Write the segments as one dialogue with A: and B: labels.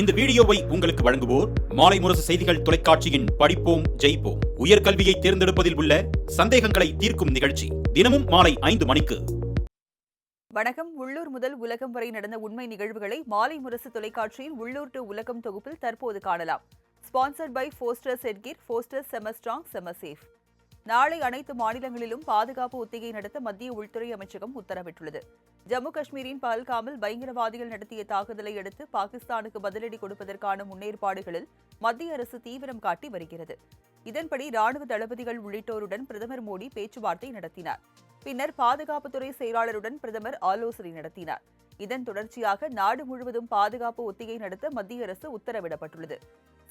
A: இந்த வீடியோவை உங்களுக்கு வழங்குவோர் மாலை முரசு செய்திகள் தொலைக்காட்சியின் படிப்போம் ஜெயிப்போம் உயர்கல்வியை தேர்ந்தெடுப்பதில் உள்ள சந்தேகங்களை தீர்க்கும் நிகழ்ச்சி தினமும் மாலை ஐந்து மணிக்கு
B: வணக்கம் உள்ளூர் முதல் உலகம் வரை நடந்த உண்மை நிகழ்வுகளை மாலை முரசு தொலைக்காட்சியின் உள்ளூர் டு உலகம் தொகுப்பில் தற்போது காணலாம் ஸ்பான்சர்ட் பை ஃபோஸ்டர் செம ஃபோஸ்டர் செமஸ்ட்ராங் சேஃப் நாளை அனைத்து மாநிலங்களிலும் பாதுகாப்பு ஒத்திகை நடத்த மத்திய உள்துறை அமைச்சகம் உத்தரவிட்டுள்ளது ஜம்மு காஷ்மீரின் பல்காமில் பயங்கரவாதிகள் நடத்திய தாக்குதலை அடுத்து பாகிஸ்தானுக்கு பதிலடி கொடுப்பதற்கான முன்னேற்பாடுகளில் மத்திய அரசு தீவிரம் காட்டி வருகிறது இதன்படி ராணுவ தளபதிகள் உள்ளிட்டோருடன் பிரதமர் மோடி பேச்சுவார்த்தை நடத்தினார் பின்னர் பாதுகாப்புத்துறை செயலாளருடன் பிரதமர் ஆலோசனை நடத்தினார் இதன் தொடர்ச்சியாக நாடு முழுவதும் பாதுகாப்பு ஒத்திகை நடத்த மத்திய அரசு உத்தரவிடப்பட்டுள்ளது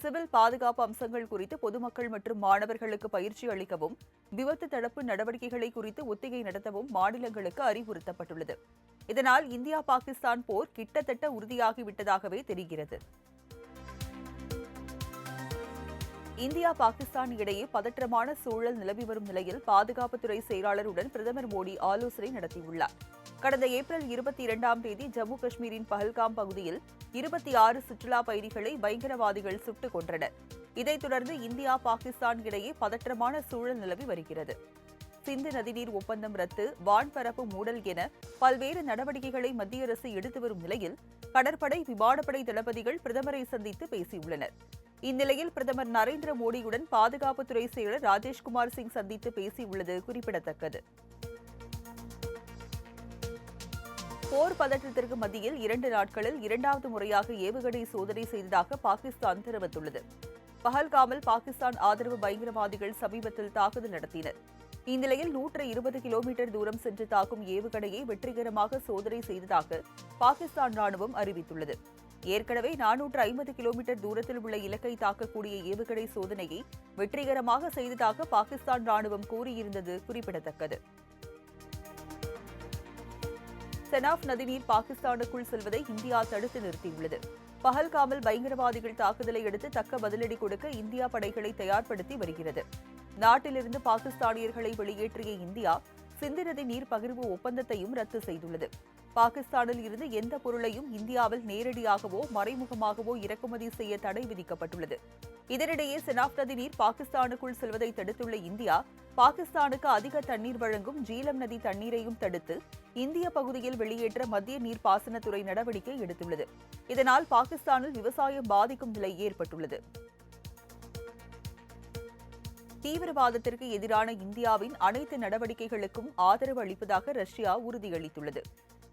B: சிவில் பாதுகாப்பு அம்சங்கள் குறித்து பொதுமக்கள் மற்றும் மாணவர்களுக்கு பயிற்சி அளிக்கவும் விபத்து தடுப்பு நடவடிக்கைகளை குறித்து ஒத்திகை நடத்தவும் மாநிலங்களுக்கு அறிவுறுத்தப்பட்டுள்ளது இதனால் இந்தியா பாகிஸ்தான் போர் கிட்டத்தட்ட உறுதியாகிவிட்டதாகவே தெரிகிறது இந்தியா பாகிஸ்தான் இடையே பதற்றமான சூழல் நிலவி வரும் நிலையில் பாதுகாப்புத்துறை செயலாளருடன் பிரதமர் மோடி ஆலோசனை நடத்தியுள்ளார் கடந்த ஏப்ரல் இருபத்தி இரண்டாம் தேதி ஜம்மு காஷ்மீரின் பஹல்காம் பகுதியில் இருபத்தி ஆறு சுற்றுலா பயணிகளை பயங்கரவாதிகள் சுட்டுக் கொன்றனர் இதைத் தொடர்ந்து இந்தியா பாகிஸ்தான் இடையே பதற்றமான சூழல் நிலவி வருகிறது சிந்து நதிநீர் ஒப்பந்தம் ரத்து வான்பரப்பு மூடல் என பல்வேறு நடவடிக்கைகளை மத்திய அரசு எடுத்து வரும் நிலையில் கடற்படை விமானப்படை தளபதிகள் பிரதமரை சந்தித்து பேசியுள்ளனர் இந்நிலையில் பிரதமர் நரேந்திர மோடியுடன் பாதுகாப்புத்துறை செயலர் ராஜேஷ்குமார் சிங் சந்தித்து பேசியுள்ளது குறிப்பிடத்தக்கது போர் பதற்றத்திற்கு மத்தியில் இரண்டு நாட்களில் இரண்டாவது முறையாக ஏவுகணை சோதனை செய்ததாக பாகிஸ்தான் தெரிவித்துள்ளது பகல்காமல் பாகிஸ்தான் ஆதரவு பயங்கரவாதிகள் சமீபத்தில் தாக்குதல் நடத்தினர் இந்நிலையில் நூற்று இருபது கிலோமீட்டர் தூரம் சென்று தாக்கும் ஏவுகணையை வெற்றிகரமாக சோதனை செய்ததாக பாகிஸ்தான் ராணுவம் அறிவித்துள்ளது ஏற்கனவே நானூற்று ஐம்பது கிலோமீட்டர் தூரத்தில் உள்ள இலக்கை தாக்கக்கூடிய ஏவுகணை சோதனையை வெற்றிகரமாக செய்ததாக பாகிஸ்தான் ராணுவம் கூறியிருந்தது குறிப்பிடத்தக்கது செனாப் நதிநீர் பாகிஸ்தானுக்குள் செல்வதை இந்தியா தடுத்து நிறுத்தியுள்ளது பகல்காமல் பயங்கரவாதிகள் தாக்குதலை எடுத்து தக்க பதிலடி கொடுக்க இந்தியா படைகளை தயார்படுத்தி வருகிறது நாட்டிலிருந்து பாகிஸ்தானியர்களை வெளியேற்றிய இந்தியா சிந்து நதி நீர் பகிர்வு ஒப்பந்தத்தையும் ரத்து செய்துள்ளது பாகிஸ்தானில் இருந்து எந்த பொருளையும் இந்தியாவில் நேரடியாகவோ மறைமுகமாகவோ இறக்குமதி செய்ய தடை விதிக்கப்பட்டுள்ளது இதனிடையே செனாப் நதி நீர் பாகிஸ்தானுக்குள் செல்வதை தடுத்துள்ள இந்தியா பாகிஸ்தானுக்கு அதிக தண்ணீர் வழங்கும் ஜீலம் நதி தண்ணீரையும் தடுத்து இந்திய பகுதியில் வெளியேற்ற மத்திய நீர் பாசனத்துறை நடவடிக்கை எடுத்துள்ளது இதனால் பாகிஸ்தானில் விவசாயம் பாதிக்கும் நிலை ஏற்பட்டுள்ளது தீவிரவாதத்திற்கு எதிரான இந்தியாவின் அனைத்து நடவடிக்கைகளுக்கும் ஆதரவு அளிப்பதாக ரஷ்யா உறுதியளித்துள்ளது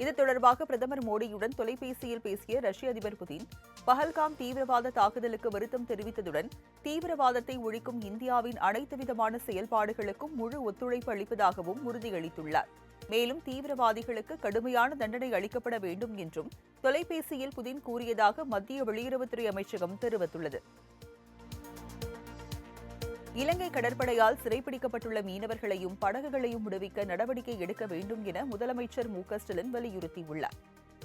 B: இது தொடர்பாக பிரதமர் மோடியுடன் தொலைபேசியில் பேசிய ரஷ்ய அதிபர் புதின் பஹல்காம் தீவிரவாத தாக்குதலுக்கு வருத்தம் தெரிவித்ததுடன் தீவிரவாதத்தை ஒழிக்கும் இந்தியாவின் அனைத்து விதமான செயல்பாடுகளுக்கும் முழு ஒத்துழைப்பு அளிப்பதாகவும் உறுதியளித்துள்ளார் மேலும் தீவிரவாதிகளுக்கு கடுமையான தண்டனை அளிக்கப்பட வேண்டும் என்றும் தொலைபேசியில் புதின் கூறியதாக மத்திய வெளியுறவுத்துறை அமைச்சகம் தெரிவித்துள்ளது இலங்கை கடற்படையால் சிறைப்பிடிக்கப்பட்டுள்ள மீனவர்களையும் படகுகளையும் விடுவிக்க நடவடிக்கை எடுக்க வேண்டும் என முதலமைச்சர் மு ஸ்டாலின் வலியுறுத்தியுள்ளார்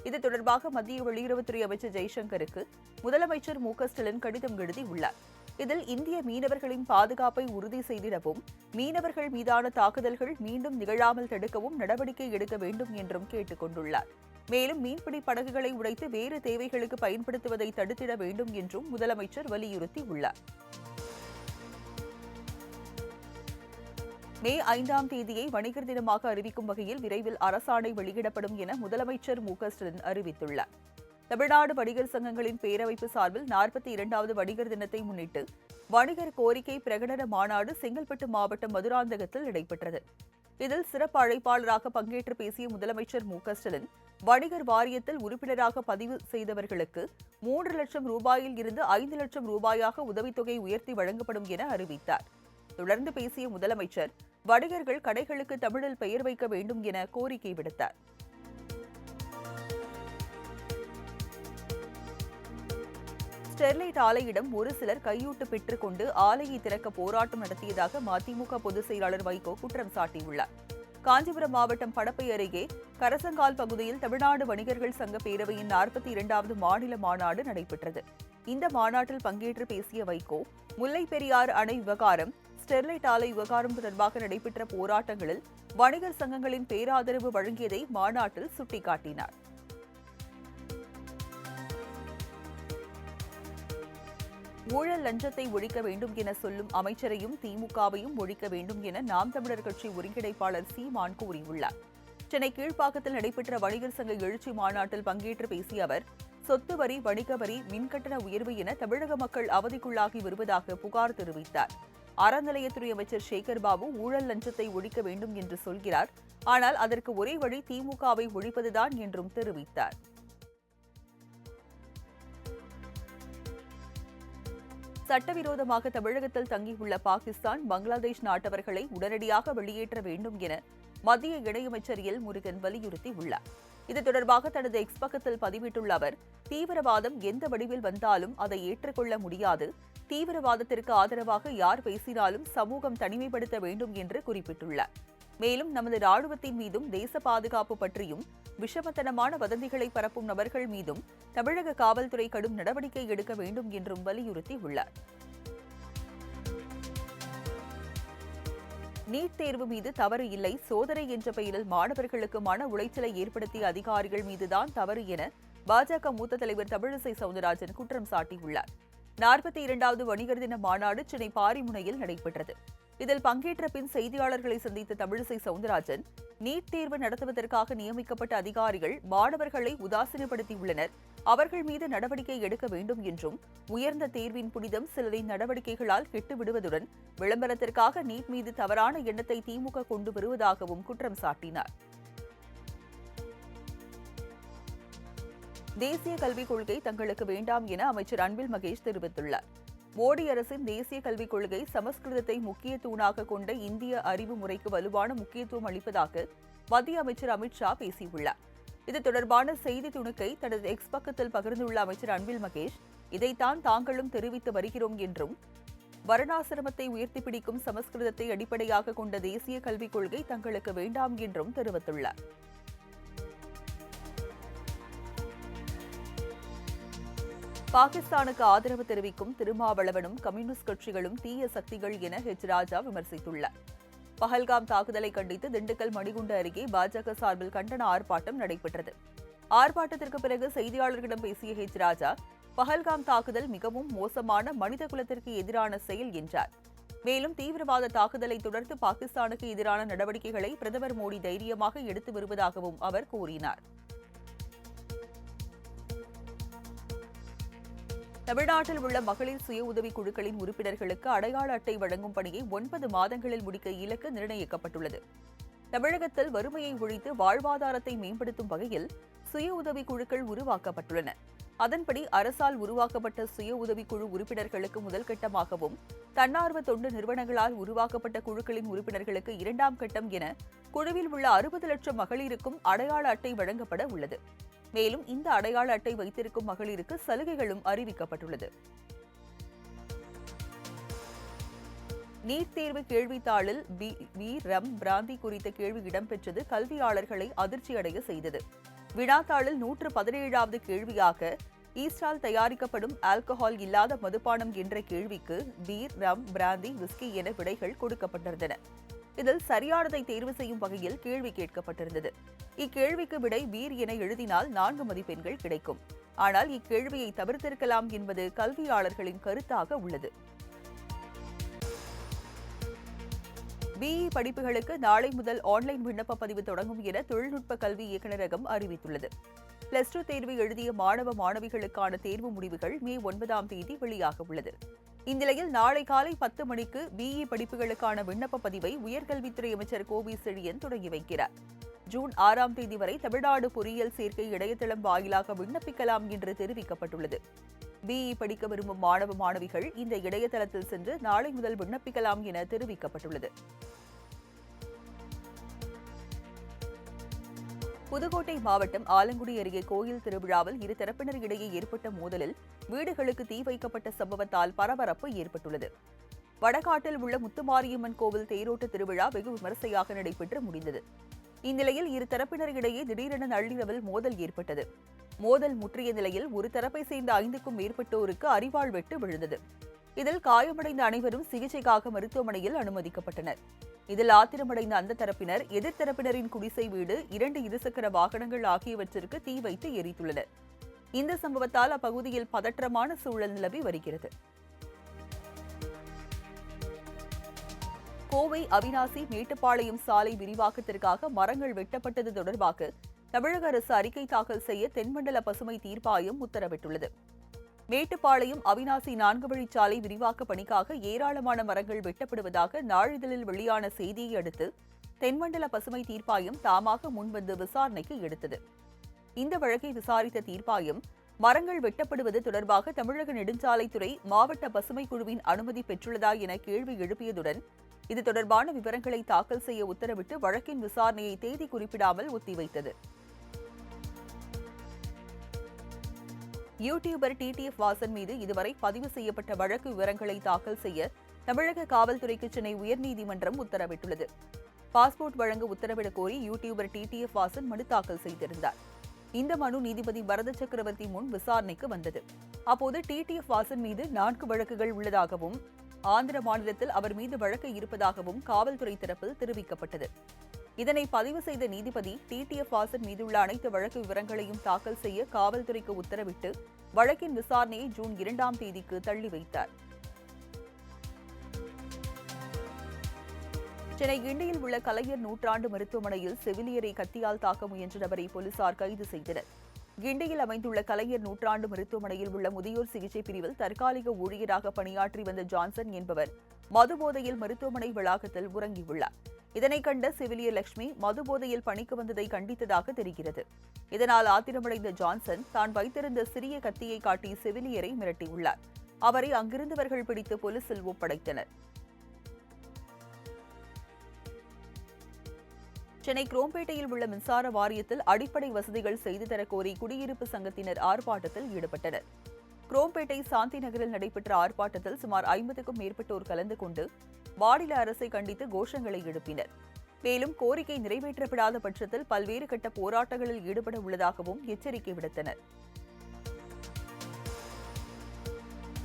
B: இது தொடர்பாக மத்திய வெளியுறவுத்துறை அமைச்சர் ஜெய்சங்கருக்கு முதலமைச்சர் மு ஸ்டாலின் கடிதம் எழுதியுள்ளார் இதில் இந்திய மீனவர்களின் பாதுகாப்பை உறுதி செய்திடவும் மீனவர்கள் மீதான தாக்குதல்கள் மீண்டும் நிகழாமல் தடுக்கவும் நடவடிக்கை எடுக்க வேண்டும் என்றும் கேட்டுக் கொண்டுள்ளார் மேலும் மீன்பிடி படகுகளை உடைத்து வேறு தேவைகளுக்கு பயன்படுத்துவதை தடுத்திட வேண்டும் என்றும் முதலமைச்சர் வலியுறுத்தியுள்ளார் மே ஐந்தாம் தேதியை வணிகர் தினமாக அறிவிக்கும் வகையில் விரைவில் அரசாணை வெளியிடப்படும் என முதலமைச்சர் மு ஸ்டாலின் அறிவித்துள்ளார் தமிழ்நாடு வணிகர் சங்கங்களின் பேரவைப்பு சார்பில் நாற்பத்தி இரண்டாவது வணிகர் தினத்தை முன்னிட்டு வணிகர் கோரிக்கை பிரகடன மாநாடு செங்கல்பட்டு மாவட்டம் மதுராந்தகத்தில் நடைபெற்றது இதில் சிறப்பு அழைப்பாளராக பங்கேற்று பேசிய முதலமைச்சர் மு ஸ்டாலின் வணிகர் வாரியத்தில் உறுப்பினராக பதிவு செய்தவர்களுக்கு மூன்று லட்சம் ரூபாயில் இருந்து ஐந்து லட்சம் ரூபாயாக உதவித்தொகை உயர்த்தி வழங்கப்படும் என அறிவித்தார் தொடர்ந்து பேசிய முதலமைச்சர் வணிகர்கள் கடைகளுக்கு தமிழில் பெயர் வைக்க வேண்டும் என கோரிக்கை விடுத்தார் ஸ்டெர்லைட் ஆலையிடம் ஒரு சிலர் கையூட்டு பெற்றுக் கொண்டு ஆலையை திறக்க போராட்டம் நடத்தியதாக மதிமுக பொதுச் செயலாளர் வைகோ குற்றம் சாட்டியுள்ளார் காஞ்சிபுரம் மாவட்டம் படப்பை அருகே கரசங்கால் பகுதியில் தமிழ்நாடு வணிகர்கள் சங்க பேரவையின் நாற்பத்தி இரண்டாவது மாநில மாநாடு நடைபெற்றது இந்த மாநாட்டில் பங்கேற்று பேசிய வைகோ பெரியார் அணை விவகாரம் ஸ்டெர்லைட் ஆலை விவகாரம் தொடர்பாக நடைபெற்ற போராட்டங்களில் வணிகர் சங்கங்களின் பேராதரவு வழங்கியதை மாநாட்டில் சுட்டிக்காட்டினார் ஊழல் லஞ்சத்தை ஒழிக்க வேண்டும் என சொல்லும் அமைச்சரையும் திமுகவையும் ஒழிக்க வேண்டும் என நாம் தமிழர் கட்சி ஒருங்கிணைப்பாளர் சீமான் கூறியுள்ளார் சென்னை கீழ்ப்பாக்கத்தில் நடைபெற்ற வணிகர் சங்க எழுச்சி மாநாட்டில் பங்கேற்று பேசிய அவர் சொத்து வரி வணிக வரி மின்கட்டண உயர்வு என தமிழக மக்கள் அவதிக்குள்ளாகி வருவதாக புகார் தெரிவித்தார் அறநிலையத்துறை அமைச்சர் சேகர் பாபு ஊழல் லஞ்சத்தை ஒழிக்க வேண்டும் என்று சொல்கிறார் ஆனால் அதற்கு ஒரே வழி திமுகவை ஒழிப்பதுதான் என்றும் தெரிவித்தார் சட்டவிரோதமாக தமிழகத்தில் தங்கியுள்ள பாகிஸ்தான் பங்களாதேஷ் நாட்டவர்களை உடனடியாக வெளியேற்ற வேண்டும் என மத்திய இணையமைச்சர் எல் முருகன் வலியுறுத்தியுள்ளார் இது தொடர்பாக தனது எக்ஸ் பக்கத்தில் பதிவிட்டுள்ள அவர் தீவிரவாதம் எந்த வடிவில் வந்தாலும் அதை ஏற்றுக்கொள்ள முடியாது தீவிரவாதத்திற்கு ஆதரவாக யார் பேசினாலும் சமூகம் தனிமைப்படுத்த வேண்டும் என்று குறிப்பிட்டுள்ளார் மேலும் நமது ராணுவத்தின் மீதும் தேச பாதுகாப்பு பற்றியும் விஷமத்தனமான வதந்திகளை பரப்பும் நபர்கள் மீதும் தமிழக காவல்துறை கடும் நடவடிக்கை எடுக்க வேண்டும் என்றும் வலியுறுத்தியுள்ளார் நீட் தேர்வு மீது தவறு இல்லை சோதனை என்ற பெயரில் மாணவர்களுக்கு மன உளைச்சலை ஏற்படுத்திய அதிகாரிகள் மீதுதான் தவறு என பாஜக மூத்த தலைவர் தமிழிசை சவுந்தரராஜன் குற்றம் சாட்டியுள்ளார் நாற்பத்தி இரண்டாவது வணிகர் தின மாநாடு சென்னை பாரிமுனையில் நடைபெற்றது இதில் பங்கேற்ற பின் செய்தியாளர்களை சந்தித்த தமிழிசை சவுந்தரராஜன் நீட் தேர்வு நடத்துவதற்காக நியமிக்கப்பட்ட அதிகாரிகள் மாணவர்களை உதாசீனப்படுத்தியுள்ளனர் அவர்கள் மீது நடவடிக்கை எடுக்க வேண்டும் என்றும் உயர்ந்த தேர்வின் புனிதம் சிலரின் நடவடிக்கைகளால் கெட்டுவிடுவதுடன் விளம்பரத்திற்காக நீட் மீது தவறான எண்ணத்தை திமுக கொண்டு வருவதாகவும் குற்றம் சாட்டினார் தேசிய கல்விக் கொள்கை தங்களுக்கு வேண்டாம் என அமைச்சர் அன்பில் மகேஷ் தெரிவித்துள்ளார் மோடி அரசின் தேசிய கல்விக் கொள்கை சமஸ்கிருதத்தை முக்கிய தூணாக கொண்ட இந்திய அறிவு முறைக்கு வலுவான முக்கியத்துவம் அளிப்பதாக மத்திய அமைச்சர் அமித்ஷா பேசியுள்ளார் இது தொடர்பான செய்தி துணுக்கை தனது எக்ஸ் பக்கத்தில் பகிர்ந்துள்ள அமைச்சர் அன்பில் மகேஷ் இதைத்தான் தாங்களும் தெரிவித்து வருகிறோம் என்றும் வரணாசிரமத்தை உயர்த்தி பிடிக்கும் சமஸ்கிருதத்தை அடிப்படையாக கொண்ட தேசிய கல்விக் கொள்கை தங்களுக்கு வேண்டாம் என்றும் தெரிவித்துள்ளார் பாகிஸ்தானுக்கு ஆதரவு தெரிவிக்கும் திருமாவளவனும் கம்யூனிஸ்ட் கட்சிகளும் தீய சக்திகள் என ஹெச் ராஜா விமர்சித்துள்ளார் பஹல்காம் தாக்குதலை கண்டித்து திண்டுக்கல் மணிகுண்டு அருகே பாஜக சார்பில் கண்டன ஆர்ப்பாட்டம் நடைபெற்றது ஆர்ப்பாட்டத்திற்கு பிறகு செய்தியாளர்களிடம் பேசிய ஹெச் ராஜா பஹல்காம் தாக்குதல் மிகவும் மோசமான மனித குலத்திற்கு எதிரான செயல் என்றார் மேலும் தீவிரவாத தாக்குதலை தொடர்ந்து பாகிஸ்தானுக்கு எதிரான நடவடிக்கைகளை பிரதமர் மோடி தைரியமாக எடுத்து வருவதாகவும் அவர் கூறினார் தமிழ்நாட்டில் உள்ள மகளிர் சுய உதவிக் குழுக்களின் உறுப்பினர்களுக்கு அடையாள அட்டை வழங்கும் பணியை ஒன்பது மாதங்களில் முடிக்க இலக்கு நிர்ணயிக்கப்பட்டுள்ளது தமிழகத்தில் வறுமையை ஒழித்து வாழ்வாதாரத்தை மேம்படுத்தும் வகையில் சுய உதவிக் குழுக்கள் உருவாக்கப்பட்டுள்ளன அதன்படி அரசால் உருவாக்கப்பட்ட சுய உதவிக்குழு உறுப்பினர்களுக்கு முதல் கட்டமாகவும் தன்னார்வ தொண்டு நிறுவனங்களால் உருவாக்கப்பட்ட குழுக்களின் உறுப்பினர்களுக்கு இரண்டாம் கட்டம் என குழுவில் உள்ள அறுபது லட்சம் மகளிருக்கும் அடையாள அட்டை வழங்கப்பட உள்ளது மேலும் இந்த அடையாள அட்டை வைத்திருக்கும் மகளிருக்கு சலுகைகளும் அறிவிக்கப்பட்டுள்ளது நீட் தேர்வு கேள்வித்தாளில் பி வி ரம் பிராந்தி குறித்த கேள்வி இடம்பெற்றது கல்வியாளர்களை அதிர்ச்சியடைய செய்தது வினாத்தாளில் நூற்று பதினேழாவது கேள்வியாக ஈஸ்டால் தயாரிக்கப்படும் ஆல்கஹால் இல்லாத மதுபானம் என்ற கேள்விக்கு பீர் ரம் பிராந்தி விஸ்கி என விடைகள் கொடுக்கப்பட்டிருந்தன இதில் சரியானதை தேர்வு செய்யும் வகையில் கேள்வி கேட்கப்பட்டிருந்தது இக்கேள்விக்கு விடை வீர் என எழுதினால் நான்கு மதிப்பெண்கள் கிடைக்கும் ஆனால் இக்கேள்வியை தவிர்த்திருக்கலாம் என்பது கல்வியாளர்களின் கருத்தாக உள்ளது பிஇ படிப்புகளுக்கு நாளை முதல் ஆன்லைன் விண்ணப்ப பதிவு தொடங்கும் என தொழில்நுட்ப கல்வி இயக்குநரகம் அறிவித்துள்ளது பிளஸ் டூ தேர்வு எழுதிய மாணவ மாணவிகளுக்கான தேர்வு முடிவுகள் மே ஒன்பதாம் தேதி வெளியாக உள்ளது இந்நிலையில் நாளை காலை பத்து மணிக்கு பிஇ e படிப்புகளுக்கான விண்ணப்ப பதிவை உயர்கல்வித்துறை அமைச்சர் கோவி செழியன் தொடங்கி வைக்கிறார் ஜூன் ஆறாம் தேதி வரை தமிழ்நாடு பொறியியல் சேர்க்கை இணையதளம் வாயிலாக விண்ணப்பிக்கலாம் என்று தெரிவிக்கப்பட்டுள்ளது பிஇ e படிக்க விரும்பும் மாணவ மாணவிகள் இந்த இணையதளத்தில் சென்று நாளை முதல் விண்ணப்பிக்கலாம் என தெரிவிக்கப்பட்டுள்ளது புதுக்கோட்டை மாவட்டம் ஆலங்குடி அருகே கோயில் திருவிழாவில் இருதரப்பினர் இடையே ஏற்பட்ட மோதலில் வீடுகளுக்கு தீ வைக்கப்பட்ட சம்பவத்தால் பரபரப்பு ஏற்பட்டுள்ளது வடகாட்டில் உள்ள முத்துமாரியம்மன் கோவில் தேரோட்ட திருவிழா வெகு விமரிசையாக நடைபெற்று முடிந்தது இந்நிலையில் இரு தரப்பினரிடையே திடீரென நள்ளிரவில் மோதல் ஏற்பட்டது மோதல் முற்றிய நிலையில் ஒரு தரப்பை சேர்ந்த ஐந்துக்கும் மேற்பட்டோருக்கு அறிவாள் வெட்டு விழுந்தது இதில் காயமடைந்த அனைவரும் சிகிச்சைக்காக மருத்துவமனையில் அனுமதிக்கப்பட்டனர் இதில் ஆத்திரமடைந்த அந்த தரப்பினர் எதிர்த்தரப்பினரின் குடிசை வீடு இரண்டு இருசக்கர வாகனங்கள் ஆகியவற்றிற்கு தீ வைத்து எரித்துள்ளனர் இந்த சம்பவத்தால் அப்பகுதியில் பதற்றமான சூழல் நிலவி வருகிறது கோவை அவினாசி மேட்டுப்பாளையம் சாலை விரிவாக்கத்திற்காக மரங்கள் வெட்டப்பட்டது தொடர்பாக தமிழக அரசு அறிக்கை தாக்கல் செய்ய தென்மண்டல பசுமை தீர்ப்பாயம் உத்தரவிட்டுள்ளது மேட்டுப்பாளையம் அவினாசி நான்கு வழிச்சாலை விரிவாக்க பணிக்காக ஏராளமான மரங்கள் வெட்டப்படுவதாக நாளிதழில் வெளியான செய்தியை அடுத்து தென்மண்டல பசுமை தீர்ப்பாயம் தாமாக முன்வந்து விசாரணைக்கு எடுத்தது இந்த வழக்கை விசாரித்த தீர்ப்பாயம் மரங்கள் வெட்டப்படுவது தொடர்பாக தமிழக நெடுஞ்சாலைத்துறை மாவட்ட பசுமை குழுவின் அனுமதி பெற்றுள்ளதா என கேள்வி எழுப்பியதுடன் இது தொடர்பான விவரங்களை தாக்கல் செய்ய உத்தரவிட்டு வழக்கின் விசாரணையை தேதி குறிப்பிடாமல் ஒத்திவைத்தது யூடியூபர் டிடிஎஃப் வாசன் மீது இதுவரை பதிவு செய்யப்பட்ட வழக்கு விவரங்களை தாக்கல் செய்ய தமிழக காவல்துறைக்கு சென்னை உயர்நீதிமன்றம் உத்தரவிட்டுள்ளது பாஸ்போர்ட் வழங்க உத்தரவிடக் கோரி யூடியூபர் டிடிஎஃப் வாசன் மனு தாக்கல் செய்திருந்தார் இந்த மனு நீதிபதி பரத சக்கரவர்த்தி முன் விசாரணைக்கு வந்தது அப்போது டிடிஎஃப் வாசன் மீது நான்கு வழக்குகள் உள்ளதாகவும் ஆந்திர மாநிலத்தில் அவர் மீது வழக்கு இருப்பதாகவும் காவல்துறை தரப்பில் தெரிவிக்கப்பட்டது இதனை பதிவு செய்த நீதிபதி டிடிஎஃப் வாசன் மீதுள்ள அனைத்து வழக்கு விவரங்களையும் தாக்கல் செய்ய காவல்துறைக்கு உத்தரவிட்டு வழக்கின் விசாரணையை ஜூன் இரண்டாம் தேதிக்கு தள்ளி வைத்தார் சென்னை கிண்டியில் உள்ள கலைஞர் நூற்றாண்டு மருத்துவமனையில் செவிலியரை கத்தியால் தாக்க முயன்ற நபரை போலீசார் கைது செய்தனர் கிண்டியில் அமைந்துள்ள கலைஞர் நூற்றாண்டு மருத்துவமனையில் உள்ள முதியோர் சிகிச்சை பிரிவில் தற்காலிக ஊழியராக பணியாற்றி வந்த ஜான்சன் என்பவர் மதுபோதையில் மருத்துவமனை வளாகத்தில் உறங்கியுள்ளார் இதனை கண்ட செவிலியர் லட்சுமி மதுபோதையில் பணிக்கு வந்ததை கண்டித்ததாக தெரிகிறது இதனால் ஆத்திரமடைந்த ஜான்சன் தான் வைத்திருந்த சிறிய கத்தியை காட்டி செவிலியரை மிரட்டியுள்ளார் அவரை அங்கிருந்தவர்கள் பிடித்து போலீசில் ஒப்படைத்தனர் சென்னை குரோம்பேட்டையில் உள்ள மின்சார வாரியத்தில் அடிப்படை வசதிகள் செய்து தரக்கோரி குடியிருப்பு சங்கத்தினர் ஆர்ப்பாட்டத்தில் ஈடுபட்டனர் குரோம்பேட்டை சாந்தி நகரில் நடைபெற்ற ஆர்ப்பாட்டத்தில் சுமார் ஐம்பதுக்கும் மேற்பட்டோர் கலந்து கொண்டு மாநில அரசை கண்டித்து கோஷங்களை எழுப்பினர் மேலும் கோரிக்கை நிறைவேற்றப்படாத பட்சத்தில் பல்வேறு கட்ட போராட்டங்களில் ஈடுபட உள்ளதாகவும் எச்சரிக்கை விடுத்தனர்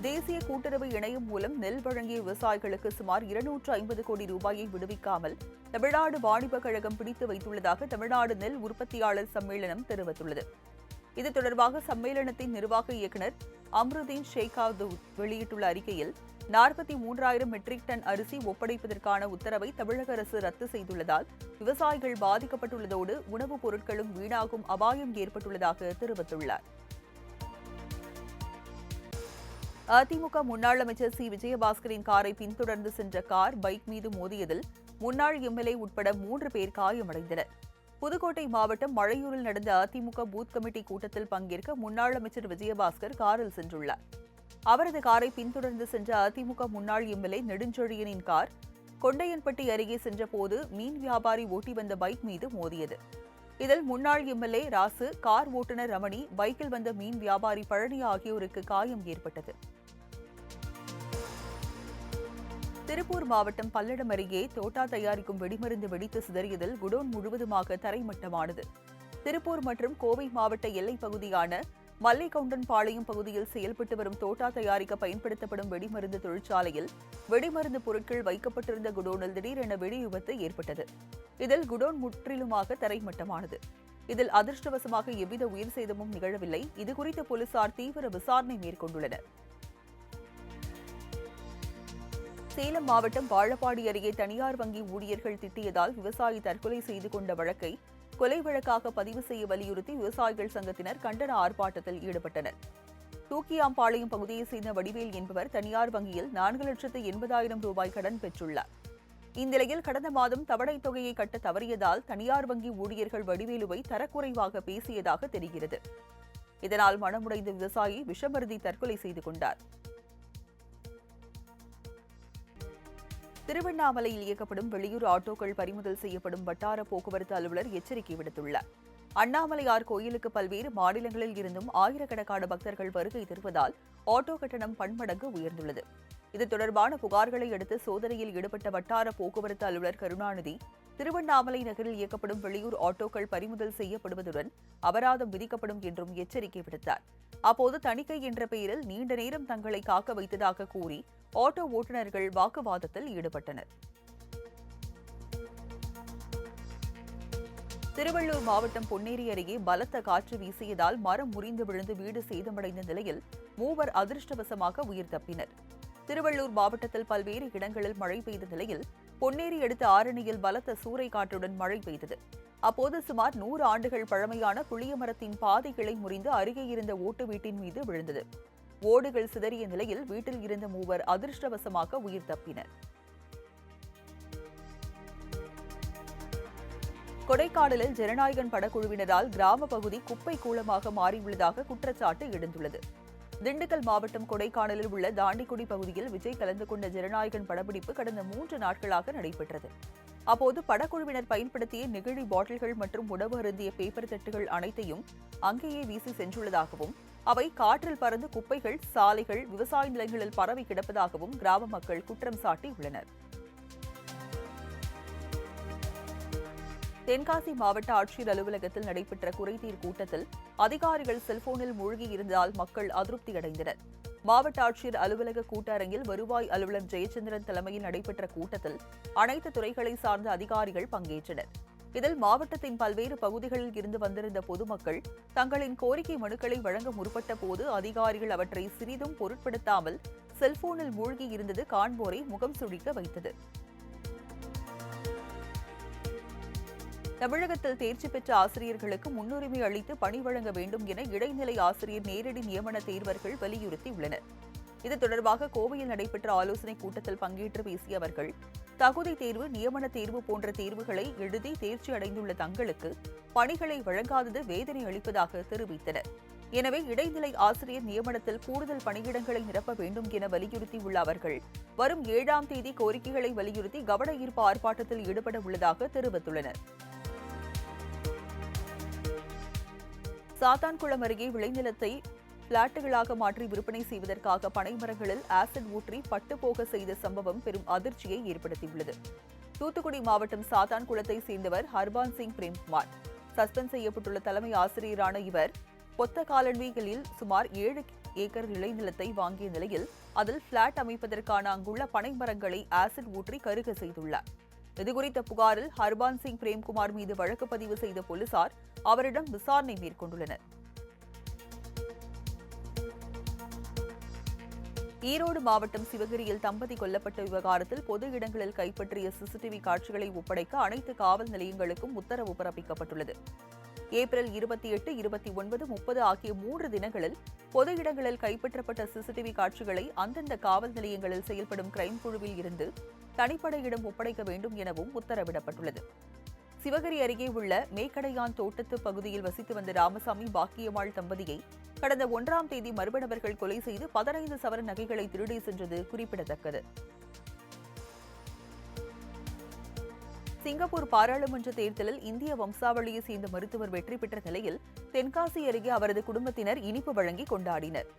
B: தேசிய கூட்டுறவு இணையம் மூலம் நெல் வழங்கிய விவசாயிகளுக்கு சுமார் இருநூற்று ஐம்பது கோடி ரூபாயை விடுவிக்காமல் தமிழ்நாடு வாணிபக் கழகம் பிடித்து வைத்துள்ளதாக தமிழ்நாடு நெல் உற்பத்தியாளர் சம்மேளனம் தெரிவித்துள்ளது இது தொடர்பாக சம்மேளனத்தின் நிர்வாக இயக்குநர் அம்ருதீன் ஷேகாவ் வெளியிட்டுள்ள அறிக்கையில் நாற்பத்தி மூன்றாயிரம் மெட்ரிக் டன் அரிசி ஒப்படைப்பதற்கான உத்தரவை தமிழக அரசு ரத்து செய்துள்ளதால் விவசாயிகள் பாதிக்கப்பட்டுள்ளதோடு உணவுப் பொருட்களும் வீணாகும் அபாயம் ஏற்பட்டுள்ளதாக தெரிவித்துள்ளார் அதிமுக முன்னாள் அமைச்சர் சி விஜயபாஸ்கரின் காரை பின்தொடர்ந்து சென்ற கார் பைக் மீது மோதியதில் முன்னாள் எம்எல்ஏ உட்பட மூன்று பேர் காயமடைந்தனர் புதுக்கோட்டை மாவட்டம் மழையூரில் நடந்த அதிமுக பூத் கமிட்டி கூட்டத்தில் பங்கேற்க முன்னாள் அமைச்சர் விஜயபாஸ்கர் காரில் சென்றுள்ளார் அவரது காரை பின்தொடர்ந்து சென்ற அதிமுக முன்னாள் எம்எல்ஏ நெடுஞ்செழியனின் கார் கொண்டையன்பட்டி அருகே சென்றபோது மீன் வியாபாரி ஓட்டி வந்த பைக் மீது மோதியது இதில் முன்னாள் எம்எல்ஏ ராசு கார் ஓட்டுநர் ரமணி பைக்கில் வந்த மீன் வியாபாரி பழனி ஆகியோருக்கு காயம் ஏற்பட்டது திருப்பூர் மாவட்டம் பல்லடம் அருகே தோட்டா தயாரிக்கும் வெடிமருந்து வெடித்து சிதறியதில் குடோன் முழுவதுமாக தரைமட்டமானது திருப்பூர் மற்றும் கோவை மாவட்ட எல்லைப் பகுதியான மல்லிகவுண்டன் பாளையம் பகுதியில் செயல்பட்டு வரும் தோட்டா தயாரிக்க பயன்படுத்தப்படும் வெடிமருந்து தொழிற்சாலையில் வெடிமருந்து பொருட்கள் வைக்கப்பட்டிருந்த குடோனில் திடீரென வெடி விபத்து ஏற்பட்டது இதில் குடோன் முற்றிலுமாக தரைமட்டமானது இதில் அதிர்ஷ்டவசமாக எவ்வித உயிர் சேதமும் நிகழவில்லை இதுகுறித்து போலீசார் தீவிர விசாரணை மேற்கொண்டுள்ளனர் சேலம் மாவட்டம் வாழப்பாடி அருகே தனியார் வங்கி ஊழியர்கள் திட்டியதால் விவசாயி தற்கொலை செய்து கொண்ட வழக்கை கொலை வழக்காக பதிவு செய்ய வலியுறுத்தி விவசாயிகள் சங்கத்தினர் கண்டன ஆர்ப்பாட்டத்தில் ஈடுபட்டனர் தூக்கியாம்பாளையம் பகுதியைச் சேர்ந்த வடிவேல் என்பவர் தனியார் வங்கியில் நான்கு லட்சத்து எண்பதாயிரம் ரூபாய் கடன் பெற்றுள்ளார் இந்நிலையில் கடந்த மாதம் தவணை தொகையை கட்ட தவறியதால் தனியார் வங்கி ஊழியர்கள் வடிவேலுவை தரக்குறைவாக பேசியதாக தெரிகிறது இதனால் மனமுடைந்த விவசாயி விஷமருதி தற்கொலை செய்து கொண்டார் திருவண்ணாமலையில் இயக்கப்படும் வெளியூர் ஆட்டோக்கள் பறிமுதல் செய்யப்படும் வட்டார போக்குவரத்து அலுவலர் எச்சரிக்கை விடுத்துள்ளார் அண்ணாமலையார் கோயிலுக்கு பல்வேறு மாநிலங்களில் இருந்தும் ஆயிரக்கணக்கான பக்தர்கள் வருகை தருவதால் ஆட்டோ கட்டணம் பன்மடங்கு உயர்ந்துள்ளது இது தொடர்பான புகார்களை அடுத்து சோதனையில் ஈடுபட்ட வட்டார போக்குவரத்து அலுவலர் கருணாநிதி திருவண்ணாமலை நகரில் இயக்கப்படும் வெளியூர் ஆட்டோக்கள் பறிமுதல் செய்யப்படுவதுடன் அபராதம் விதிக்கப்படும் என்றும் எச்சரிக்கை விடுத்தார் அப்போது தணிக்கை என்ற பெயரில் நீண்ட நேரம் தங்களை காக்க வைத்ததாக கூறி ஆட்டோ ஓட்டுநர்கள் வாக்குவாதத்தில் ஈடுபட்டனர் திருவள்ளூர் மாவட்டம் பொன்னேரி அருகே பலத்த காற்று வீசியதால் மரம் முறிந்து விழுந்து வீடு சேதமடைந்த நிலையில் மூவர் அதிர்ஷ்டவசமாக உயிர் தப்பினர் திருவள்ளூர் மாவட்டத்தில் பல்வேறு இடங்களில் மழை பெய்த நிலையில் பொன்னேரி அடுத்த ஆரணியில் பலத்த சூறைக்காற்றுடன் மழை பெய்தது அப்போது சுமார் நூறு ஆண்டுகள் பழமையான புளிய மரத்தின் பாதைகளை முறிந்து அருகே இருந்த ஓட்டு வீட்டின் மீது விழுந்தது ஓடுகள் சிதறிய நிலையில் வீட்டில் இருந்த மூவர் அதிர்ஷ்டவசமாக உயிர் தப்பினர் கொடைக்கானலில் ஜனநாயகன் படக்குழுவினரால் கிராம பகுதி குப்பை கூலமாக மாறியுள்ளதாக குற்றச்சாட்டு எழுந்துள்ளது திண்டுக்கல் மாவட்டம் கொடைக்கானலில் உள்ள தாண்டிக்குடி பகுதியில் விஜய் கலந்து கொண்ட ஜனநாயகன் படப்பிடிப்பு கடந்த மூன்று நாட்களாக நடைபெற்றது அப்போது படக்குழுவினர் பயன்படுத்திய நெகிழி பாட்டில்கள் மற்றும் உணவு அருந்திய பேப்பர் தட்டுகள் அனைத்தையும் அங்கேயே வீசி சென்றுள்ளதாகவும் அவை காற்றில் பறந்து குப்பைகள் சாலைகள் விவசாய நிலங்களில் பரவி கிடப்பதாகவும் கிராம மக்கள் குற்றம் சாட்டியுள்ளனா் தென்காசி மாவட்ட ஆட்சியர் அலுவலகத்தில் நடைபெற்ற குறைதீர் கூட்டத்தில் அதிகாரிகள் செல்போனில் மூழ்கியிருந்ததால் மக்கள் அதிருப்தி அடைந்தனர் மாவட்ட ஆட்சியர் அலுவலக கூட்டரங்கில் வருவாய் அலுவலர் ஜெயச்சந்திரன் தலைமையில் நடைபெற்ற கூட்டத்தில் அனைத்து துறைகளை சார்ந்த அதிகாரிகள் பங்கேற்றனர் இதில் மாவட்டத்தின் பல்வேறு பகுதிகளில் இருந்து வந்திருந்த பொதுமக்கள் தங்களின் கோரிக்கை மனுக்களை வழங்க முற்பட்ட போது அதிகாரிகள் அவற்றை சிறிதும் பொருட்படுத்தாமல் செல்போனில் மூழ்கி இருந்தது காண்போரை முகம் சுழிக்க வைத்தது தமிழகத்தில் தேர்ச்சி பெற்ற ஆசிரியர்களுக்கு முன்னுரிமை அளித்து பணி வழங்க வேண்டும் என இடைநிலை ஆசிரியர் நேரடி நியமன தேர்வர்கள் வலியுறுத்தியுள்ளனர் இது தொடர்பாக கோவையில் நடைபெற்ற ஆலோசனைக் கூட்டத்தில் பங்கேற்று பேசிய அவர்கள் தகுதி தேர்வு நியமன தேர்வு போன்ற தேர்வுகளை எழுதி தேர்ச்சி அடைந்துள்ள தங்களுக்கு பணிகளை வழங்காதது வேதனை அளிப்பதாக தெரிவித்தனர் எனவே இடைநிலை ஆசிரியர் நியமனத்தில் கூடுதல் பணியிடங்களை நிரப்ப வேண்டும் என வலியுறுத்தியுள்ள அவர்கள் வரும் ஏழாம் தேதி கோரிக்கைகளை வலியுறுத்தி கவன ஈர்ப்பு ஆர்ப்பாட்டத்தில் ஈடுபட உள்ளதாக தெரிவித்துள்ளனர் சாத்தான்குளம் அருகே விளைநிலத்தை பிளாட்டுகளாக மாற்றி விற்பனை செய்வதற்காக பனைமரங்களில் ஆசிட் ஊற்றி பட்டுப்போக செய்த சம்பவம் பெரும் அதிர்ச்சியை ஏற்படுத்தியுள்ளது தூத்துக்குடி மாவட்டம் சாத்தான்குளத்தை சேர்ந்தவர் ஹர்பான் சிங் பிரேம்குமார் சஸ்பெண்ட் செய்யப்பட்டுள்ள தலைமை ஆசிரியரான இவர் கொத்த காலன்வீகளில் சுமார் ஏழு ஏக்கர் இளைநிலத்தை வாங்கிய நிலையில் அதில் பிளாட் அமைப்பதற்கான அங்குள்ள பனைமரங்களை ஆசிட் ஊற்றி கருக செய்துள்ளார் இதுகுறித்த புகாரில் ஹர்பான் சிங் பிரேம்குமார் மீது வழக்கு பதிவு செய்த போலீசார் அவரிடம் விசாரணை மேற்கொண்டுள்ளனர் ஈரோடு மாவட்டம் சிவகிரியில் தம்பதி கொல்லப்பட்ட விவகாரத்தில் பொது இடங்களில் கைப்பற்றிய சிசிடிவி காட்சிகளை ஒப்படைக்க அனைத்து காவல் நிலையங்களுக்கும் உத்தரவு பிறப்பிக்கப்பட்டுள்ளது ஏப்ரல் இருபத்தி எட்டு இருபத்தி ஒன்பது முப்பது ஆகிய மூன்று தினங்களில் பொது இடங்களில் கைப்பற்றப்பட்ட சிசிடிவி காட்சிகளை அந்தந்த காவல் நிலையங்களில் செயல்படும் கிரைம் குழுவில் இருந்து தனிப்படையிடம் ஒப்படைக்க வேண்டும் எனவும் உத்தரவிடப்பட்டுள்ளது சிவகிரி அருகே உள்ள மேக்கடையான் தோட்டத்து பகுதியில் வசித்து வந்த ராமசாமி பாக்கியமாள் தம்பதியை கடந்த ஒன்றாம் தேதி மர்ம நபர்கள் கொலை செய்து பதினைந்து சவர நகைகளை திருடி சென்றது குறிப்பிடத்தக்கது சிங்கப்பூர் பாராளுமன்ற தேர்தலில் இந்திய வம்சாவளியை சேர்ந்த மருத்துவர் வெற்றி பெற்ற நிலையில் தென்காசி அருகே அவரது குடும்பத்தினர் இனிப்பு வழங்கி கொண்டாடினர்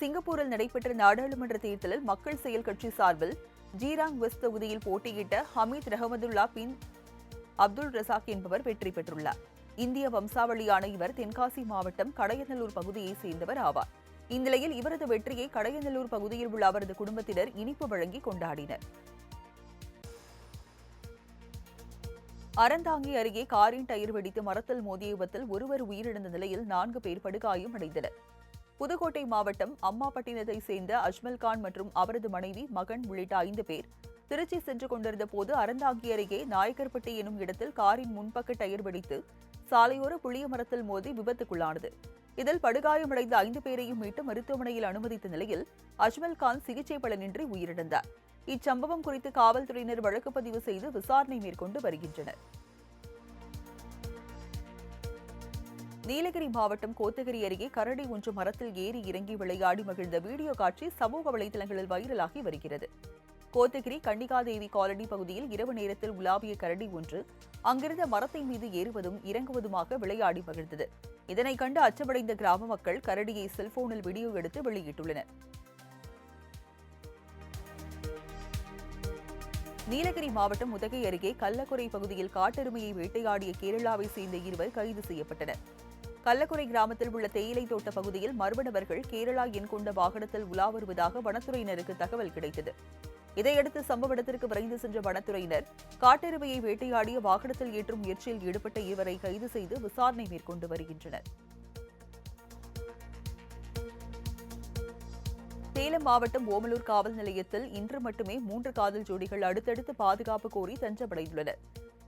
B: சிங்கப்பூரில் நடைபெற்ற நாடாளுமன்ற தேர்தலில் மக்கள் செயல் கட்சி சார்பில் ஜீராங் வெஸ்ட் தொகுதியில் போட்டியிட்ட Hamid Rahmatullah bin Abdul Razak என்பவர் வெற்றி பெற்றுள்ளார் இந்திய வம்சாவளியான இவர் தென்காசி மாவட்டம் கடையநல்லூர் பகுதியை சேர்ந்தவர் ஆவார் இந்நிலையில் இவரது வெற்றியை கடையநல்லூர் பகுதியில் உள்ள அவரது குடும்பத்தினர் இனிப்பு வழங்கி கொண்டாடினர் அறந்தாங்கி அருகே காரின் டயர் வெடித்து மரத்தில் மோதிய விபத்தில் ஒருவர் உயிரிழந்த நிலையில் நான்கு பேர் படுகாயம் அடைந்தனர் புதுக்கோட்டை மாவட்டம் அம்மாபட்டினத்தை சேர்ந்த அஜ்மல் கான் மற்றும் அவரது மனைவி மகன் உள்ளிட்ட ஐந்து பேர் திருச்சி சென்று கொண்டிருந்த போது அறந்தாங்கி அருகே நாயக்கர்பட்டி எனும் இடத்தில் காரின் முன்பக்க டயர் வெடித்து சாலையோர புளிய மரத்தில் மோதி விபத்துக்குள்ளானது இதில் படுகாயமடைந்த ஐந்து பேரையும் மீட்டு மருத்துவமனையில் அனுமதித்த நிலையில் அஜ்மல் கான் சிகிச்சை பலனின்றி உயிரிழந்தார் இச்சம்பவம் குறித்து காவல்துறையினர் வழக்கு பதிவு செய்து விசாரணை மேற்கொண்டு வருகின்றனர் நீலகிரி மாவட்டம் கோத்தகிரி அருகே கரடி ஒன்று மரத்தில் ஏறி இறங்கி விளையாடி மகிழ்ந்த வீடியோ காட்சி சமூக வலைதளங்களில் வைரலாகி வருகிறது கோத்தகிரி கன்னிகாதேவி காலனி பகுதியில் இரவு நேரத்தில் உலாவிய கரடி ஒன்று அங்கிருந்த மரத்தை மீது ஏறுவதும் இறங்குவதுமாக விளையாடி மகிழ்ந்தது இதனை கண்டு அச்சமடைந்த கிராம மக்கள் கரடியை செல்போனில் வீடியோ எடுத்து வெளியிட்டுள்ளனர் நீலகிரி மாவட்டம் உதகை அருகே கள்ளக்குறை பகுதியில் காட்டெருமையை வேட்டையாடிய கேரளாவை சேர்ந்த இருவர் கைது செய்யப்பட்டனர் கள்ளக்குறை கிராமத்தில் உள்ள தேயிலை தோட்ட பகுதியில் மர்ம கேரளா எண் கொண்ட வாகனத்தில் உலா வருவதாக வனத்துறையினருக்கு தகவல் கிடைத்தது இதையடுத்து சம்பவ இடத்திற்கு விரைந்து சென்ற வனத்துறையினர் காட்டெருமையை வேட்டையாடிய வாகனத்தில் ஏற்றும் முயற்சியில் ஈடுபட்ட இருவரை கைது செய்து விசாரணை மேற்கொண்டு வருகின்றனர் சேலம் மாவட்டம் ஓமலூர் காவல் நிலையத்தில் இன்று மட்டுமே மூன்று காதல் ஜோடிகள் அடுத்தடுத்து பாதுகாப்பு கோரி தஞ்சமடைந்துள்ளனர்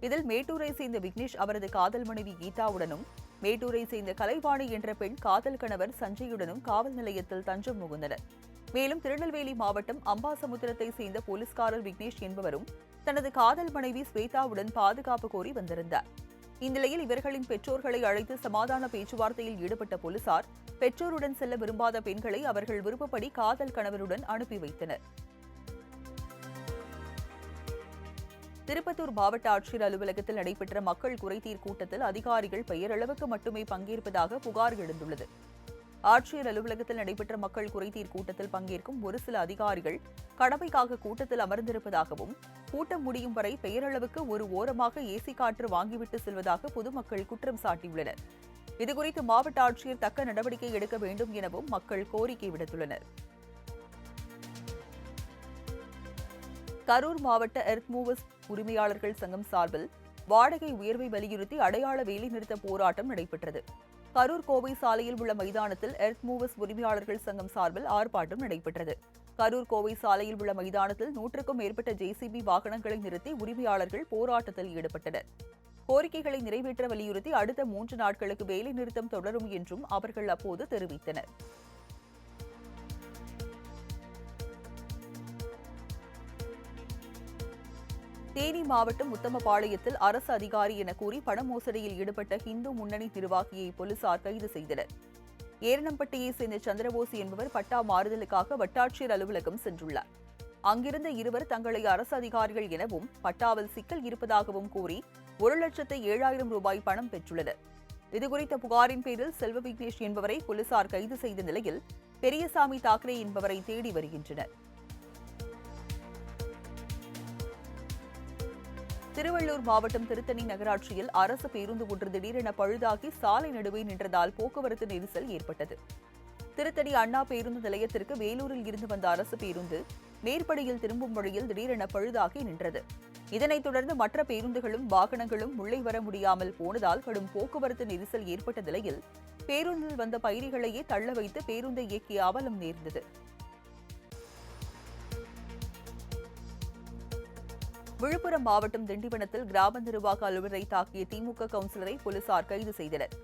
B: இதில் மேட்டூரை சேர்ந்த விக்னேஷ் அவரது காதல் மனைவி கீதாவுடனும் மேட்டூரை சேர்ந்த கலைவாணி என்ற பெண் காதல் கணவர் சஞ்சயுடனும் காவல் நிலையத்தில் தஞ்சம் முகுந்தனர் மேலும் திருநெல்வேலி மாவட்டம் அம்பாசமுத்திரத்தை சேர்ந்த போலீஸ்காரர் விக்னேஷ் என்பவரும் தனது காதல் மனைவி ஸ்வேதாவுடன் பாதுகாப்பு கோரி வந்திருந்தார் இந்நிலையில் இவர்களின் பெற்றோர்களை அழைத்து சமாதான பேச்சுவார்த்தையில் ஈடுபட்ட போலீசார் பெற்றோருடன் செல்ல விரும்பாத பெண்களை அவர்கள் விருப்பப்படி காதல் கணவருடன் அனுப்பி வைத்தனர் திருப்பத்தூர் மாவட்ட ஆட்சியர் அலுவலகத்தில் நடைபெற்ற மக்கள் குறைதீர் கூட்டத்தில் அதிகாரிகள் பெயரளவுக்கு மட்டுமே பங்கேற்பதாக புகார் எழுந்துள்ளது ஆட்சியர் அலுவலகத்தில் நடைபெற்ற மக்கள் குறைதீர் கூட்டத்தில் பங்கேற்கும் ஒரு சில அதிகாரிகள் கடமைக்காக கூட்டத்தில் அமர்ந்திருப்பதாகவும் கூட்டம் முடியும் வரை பெயரளவுக்கு ஒரு ஓரமாக ஏசி காற்று வாங்கிவிட்டு செல்வதாக பொதுமக்கள் குற்றம் சாட்டியுள்ளனர் இதுகுறித்து மாவட்ட ஆட்சியர் தக்க நடவடிக்கை எடுக்க வேண்டும் எனவும் மக்கள் கோரிக்கை விடுத்துள்ளனர் கரூர் மாவட்ட எர்த் மூவர்ஸ் உரிமையாளர்கள் சங்கம் சார்பில் வாடகை உயர்வை வலியுறுத்தி அடையாள வேலைநிறுத்த போராட்டம் நடைபெற்றது கரூர் கோவை சாலையில் உள்ள மைதானத்தில் எர்த் மூவர்ஸ் உரிமையாளர்கள் சங்கம் சார்பில் ஆர்ப்பாட்டம் நடைபெற்றது கரூர் கோவை சாலையில் உள்ள மைதானத்தில் நூற்றுக்கும் மேற்பட்ட ஜேசிபி வாகனங்களை நிறுத்தி உரிமையாளர்கள் போராட்டத்தில் ஈடுபட்டனர் கோரிக்கைகளை நிறைவேற்ற வலியுறுத்தி அடுத்த மூன்று நாட்களுக்கு வேலைநிறுத்தம் தொடரும் என்றும் அவர்கள் அப்போது தெரிவித்தனர் தேனி மாவட்டம் உத்தமபாளையத்தில் அரசு அதிகாரி என கூறி பண மோசடியில் ஈடுபட்ட இந்து முன்னணி நிர்வாகியை போலீசார் கைது செய்தனர் ஏரணம்பட்டியை சேர்ந்த சந்திரபோஸ் என்பவர் பட்டா மாறுதலுக்காக வட்டாட்சியர் அலுவலகம் சென்றுள்ளார் அங்கிருந்த இருவர் தங்களை அரசு அதிகாரிகள் எனவும் பட்டாவில் சிக்கல் இருப்பதாகவும் கூறி ஒரு லட்சத்தை ஏழாயிரம் ரூபாய் பணம் பெற்றுள்ளனர் இதுகுறித்த புகாரின் பேரில் செல்வ விக்னேஷ் என்பவரை போலீசார் கைது செய்த நிலையில் பெரியசாமி தாக்கரே என்பவரை தேடி வருகின்றனர் திருவள்ளூர் மாவட்டம் திருத்தணி நகராட்சியில் அரசு பேருந்து ஒன்று திடீரென பழுதாகி சாலை நடுவே நின்றதால் போக்குவரத்து நெரிசல் ஏற்பட்டது திருத்தணி அண்ணா பேருந்து நிலையத்திற்கு வேலூரில் இருந்து வந்த அரசு பேருந்து மேற்படியில் திரும்பும் வழியில் திடீரென பழுதாகி நின்றது இதனைத் தொடர்ந்து மற்ற பேருந்துகளும் வாகனங்களும் உள்ளே வர முடியாமல் போனதால் கடும் போக்குவரத்து நெரிசல் ஏற்பட்ட நிலையில் பேருந்தில் வந்த பயிரிகளையே தள்ள வைத்து பேருந்தை இயக்கிய அவலம் நேர்ந்தது விழுப்புரம் மாவட்டம் திண்டிவனத்தில் கிராம நிர்வாக அலுவலரை தாக்கிய திமுக கவுன்சிலரை போலீசார் கைது செய்தனர்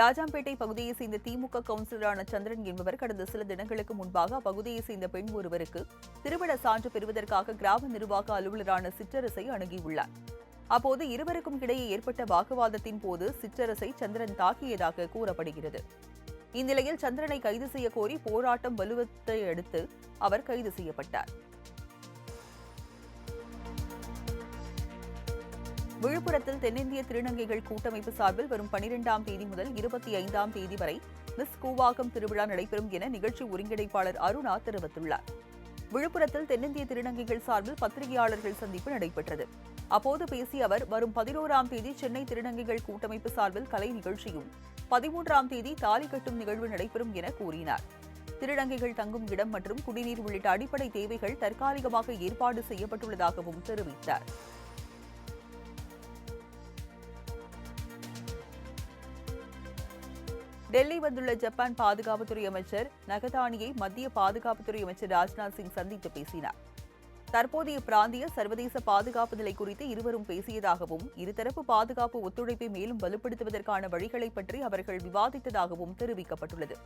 B: ராஜாம்பேட்டை பகுதியைச் சேர்ந்த திமுக கவுன்சிலரான சந்திரன் என்பவர் கடந்த சில தினங்களுக்கு முன்பாக அப்பகுதியைச் சேர்ந்த பெண் ஒருவருக்கு திருமண சான்று பெறுவதற்காக கிராம நிர்வாக அலுவலரான சிற்றரசை அணுகியுள்ளார் அப்போது இருவருக்கும் இடையே ஏற்பட்ட வாக்குவாதத்தின் போது சிற்றரசை சந்திரன் தாக்கியதாக கூறப்படுகிறது இந்நிலையில் சந்திரனை கைது செய்யக்கோரி போராட்டம் வலுவத்தை அடுத்து அவர் கைது செய்யப்பட்டார் விழுப்புரத்தில் தென்னிந்திய திருநங்கைகள் கூட்டமைப்பு சார்பில் வரும் பனிரெண்டாம் தேதி முதல் இருபத்தி ஐந்தாம் தேதி வரை மிஸ் கூவாகம் திருவிழா நடைபெறும் என நிகழ்ச்சி ஒருங்கிணைப்பாளர் அருணா தெரிவித்துள்ளார் விழுப்புரத்தில் தென்னிந்திய திருநங்கைகள் சார்பில் பத்திரிகையாளர்கள் சந்திப்பு நடைபெற்றது அப்போது பேசிய அவர் வரும் பதினோராம் தேதி சென்னை திருநங்கைகள் கூட்டமைப்பு சார்பில் கலை நிகழ்ச்சியும் பதிமூன்றாம் தேதி தாலி கட்டும் நிகழ்வு நடைபெறும் என கூறினார் திருநங்கைகள் தங்கும் இடம் மற்றும் குடிநீர் உள்ளிட்ட அடிப்படை தேவைகள் தற்காலிகமாக ஏற்பாடு செய்யப்பட்டுள்ளதாகவும் தெரிவித்தார் டெல்லி வந்துள்ள ஜப்பான் பாதுகாப்புத்துறை அமைச்சர் நகதானியை மத்திய பாதுகாப்புத்துறை அமைச்சர் ராஜ்நாத் சிங் சந்தித்து பேசினார் தற்போதைய பிராந்திய சர்வதேச பாதுகாப்பு நிலை குறித்து இருவரும் பேசியதாகவும் இருதரப்பு பாதுகாப்பு ஒத்துழைப்பை மேலும் வலுப்படுத்துவதற்கான வழிகளை பற்றி அவர்கள் விவாதித்ததாகவும் தெரிவிக்கப்பட்டுள்ளது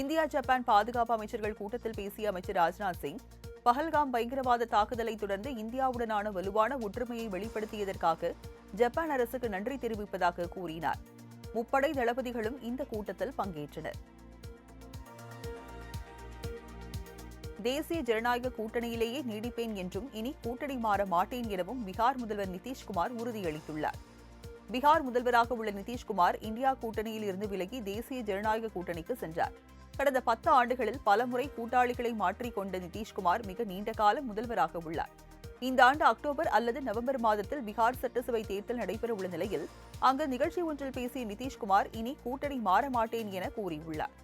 B: இந்தியா ஜப்பான் பாதுகாப்பு அமைச்சர்கள் கூட்டத்தில் பேசிய அமைச்சர் ராஜ்நாத் சிங் பஹல்காம் பயங்கரவாத தாக்குதலை தொடர்ந்து இந்தியாவுடனான வலுவான ஒற்றுமையை வெளிப்படுத்தியதற்காக ஜப்பான் அரசுக்கு நன்றி தெரிவிப்பதாக கூறினார் முப்படை தளபதிகளும் இந்த கூட்டத்தில் பங்கேற்றனர் தேசிய ஜனநாயக கூட்டணியிலேயே நீடிப்பேன் என்றும் இனி கூட்டணி மாற மாட்டேன் எனவும் பீகார் முதல்வர் நிதிஷ்குமார் உறுதியளித்துள்ளார் பீகார் முதல்வராக உள்ள நிதிஷ்குமார் இந்தியா கூட்டணியில் இருந்து விலகி தேசிய ஜனநாயக கூட்டணிக்கு சென்றார் கடந்த பத்து ஆண்டுகளில் பலமுறை கூட்டாளிகளை மாற்றிக்கொண்ட நிதிஷ்குமார் மிக நீண்ட காலம் முதல்வராக உள்ளார் இந்த ஆண்டு அக்டோபர் அல்லது நவம்பர் மாதத்தில் பீகார் சட்டசபை தேர்தல் நடைபெற உள்ள நிலையில் அங்கு நிகழ்ச்சி ஒன்றில் பேசிய நிதிஷ்குமார் இனி கூட்டணி மாற மாட்டேன் என கூறியுள்ளார்